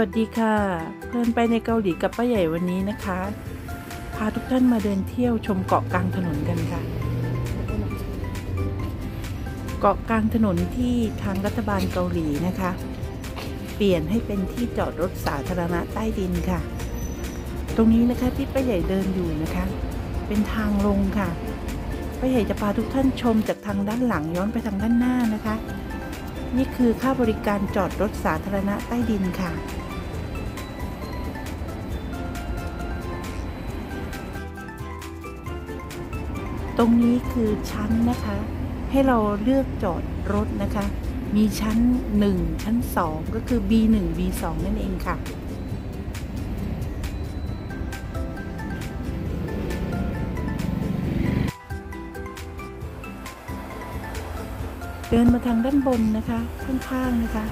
วัสดีค่ะ เพื่อนไปในเกาหลีกับป้าใหญ่วันนี้นะคะ พาทุกท่านมาเดินเที่ยวชมเกาะกลางถนนกันค่ะ เกาะกลางถนนที่ทางรัฐบาลเกาหลีนะคะ เปลี่ยนให้เป็นที่จอดรถสาธารณะใต้ดินค่ะ ตรงนี้นะคะที่ป้าใหญ่เดินอยู่นะคะ เป็นทางลงค่ะป้าใหญ่จะพาทุกท่านชมจากทางด้านหลังย้อนไปทางด้านหน้านะคะนี่คือค่าบริการจอดรถสาธารณะใต้ดินค่ะ ตรงนี้คือชั้นนะคะ ให้เราเลือกจอดรถนะคะ มีชั้น 1 ชั้น 2 ก็คือ B1 B2 นั่นเองค่ะ เดินมาทางด้านบนนะคะ ข้างๆนะคะ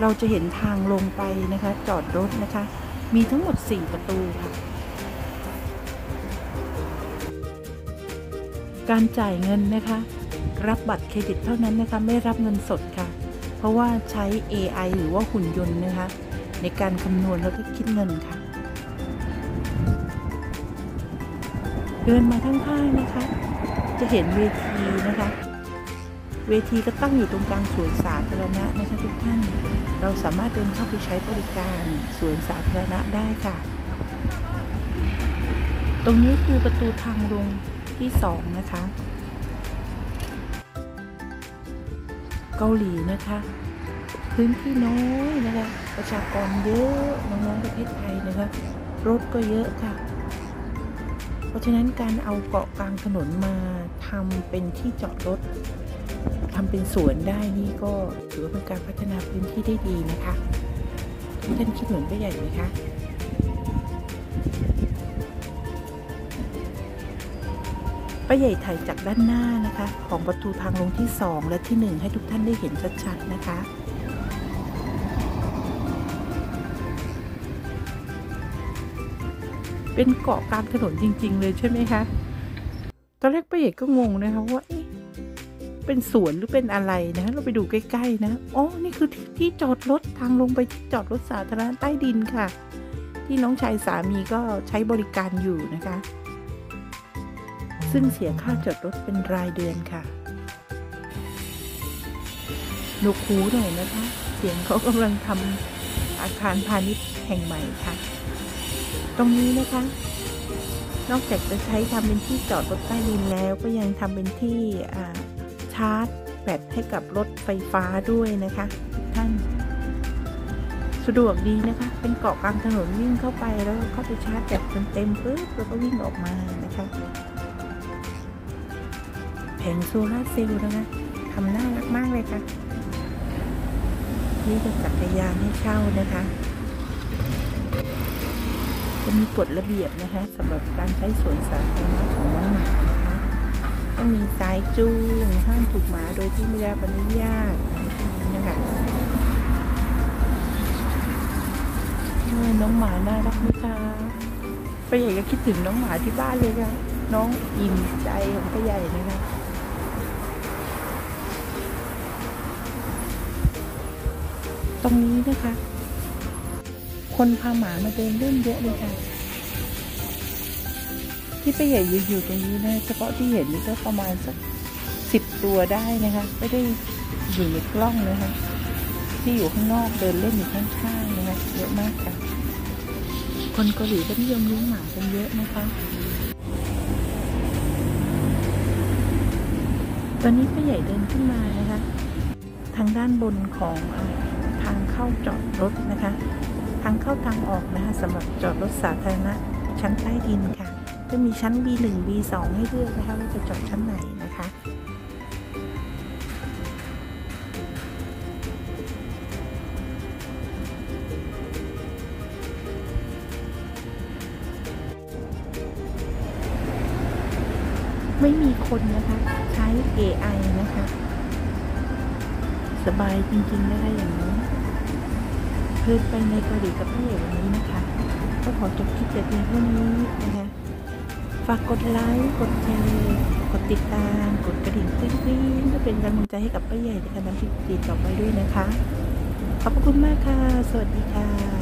เราจะเห็นทางลงไปนะคะ จอดรถนะคะ มีทั้งหมด 4 ประตูค่ะ การจ่ายเงินนะคะ รับบัตรเครดิตเท่านั้นนะคะ ไม่รับเงินสดค่ะ เพราะว่าใช้ AI หรือว่าหุ่นยนต์นะคะ ในการคำนวณแล้วก็คิดเงินค่ะ เดินมาข้างๆนะคะ จะเห็นเวทีนะคะ เวทีก็ตั้งอยู่ตรงกลางสวนสาธารณะนะคะทุกท่าน เราสามารถเดินเข้าไปใช้บริการสวนสาธารณะได้ค่ะ ตรงนี้คือประตูทางลง ที่สองนะคะ เกาหลีนะคะ พื้นที่น้อยนะคะ ประชากรเยอะน้องๆประเทศไทยนะคะ รถก็เยอะค่ะ เพราะฉะนั้นการเอาเกาะกลางถนนมาทำเป็นที่จอดรถทำเป็นสวนได้นี่ก็ถือว่าเป็นการพัฒนาพื้นที่ได้ดีนะคะท่านคิดเหมือนป้าใหญ่ไหมคะ ป้าใหญ่ถ่ายจากด้านหน้านะคะ ของประตูทางลงที่ 2 และที่ 1 ให้ทุกท่านได้เห็นชัดๆนะคะ เป็นเกาะกลางถนนจริง ๆ เลยใช่ไหมคะ ตอนแรกป้าใหญ่ก็งงนะคะว่าเอ๊ะเป็นสวนหรือเป็นอะไรนะ เราไปดูใกล้ๆนะอ๋อนี่คือที่จอดรถทางลงไปที่จอดรถสาธารณะใต้ดินค่ะ ที่น้องชายสามีก็ใช้บริการอยู่นะคะ ซึ่งเสียค่าจอดรถเป็นรายเดือนค่ะหนกหูหน่อยนะคะ เสียงเขากำลังทำอาคารพาณิชย์แห่งใหม่ค่ะ ตรงนี้นะคะ นอกจากจะใช้ทำเป็นที่จอดรถใต้ดินแล้ว ก็ยังทำเป็นที่ชาร์จแบตให้กับรถไฟฟ้าด้วยนะคะ ท่าน สะดวกดีนะคะ เป็นเกาะกลางถนนวิ่งเข้าไปแล้วเข้าไปชาร์จแบตจนเต็มปุ๊บแล้วก็วิ่งออกมานะคะ ผงโซลาร์เซลล์นะคะทำน่ารักมากเลยค่ะ นี่เป็นจักรยานให้เช่านะคะจะมีกฎระเบียบนะคะสำหรับการใช้สวนสาธารณะของน้องหมานะคะต้องมีสายจูงห้ามถูกหมาโดยที่ไม่ได้รับอนุญาตนะคะน้องหมาน่ารักไหมคะป้าใหญ่ก็คิดถึงน้องหมาที่บ้านเลยค่ะน้องอิ่มใจของป้าใหญ่นะคะ ตรงนี้นะคะ คนพาหมามาเดินเล่นเยอะเลยค่ะ ที่ป้ใหญ่ยืนอยู่ตรงนี้นะเฉพาะที่เห็นนี่ก็ประมาณสักสิบตัวได้นะคะ ไม่ได้อยู่ในกล้องนะคะที่อยู่ข้างนอกเดินเล่นอยู่ข้างๆนะคะเยอะมากค่ะ คนเกาหลีก็นิยมเลี้ยงหมากันเยอะนะคะ ตอนนี้ป้ใหญ่เดินขึ้นมานะคะ ทางด้านบนของ ทางเข้าจอดรถนะคะ ทางเข้าทางออกนะคะสำหรับจอดรถสาธารณะชั้นใต้ดินค่ะก็มีชั้น B1 B2 ให้เลือกนะคะว่าจะจอดชั้นไหนนะคะไม่มีคนนะคะ ใช้ AI สบายจริงๆนะคะอย่างนี้เพิ่มไปในเกาหลีกับพี่เอกวันนี้นะคะก็ขอจบคลิปแต่เพียงเท่านี้นะคะฝากกดไลค์กดแชร์กดติดตามกดกระดิ่งกริ๊งๆเพื่อเป็นกำลังใจให้กับป้าใหญ่ในการทำคลิปดีต่อไปด้วยนะคะ ขอบคุณมากค่ะ สวัสดีค่ะ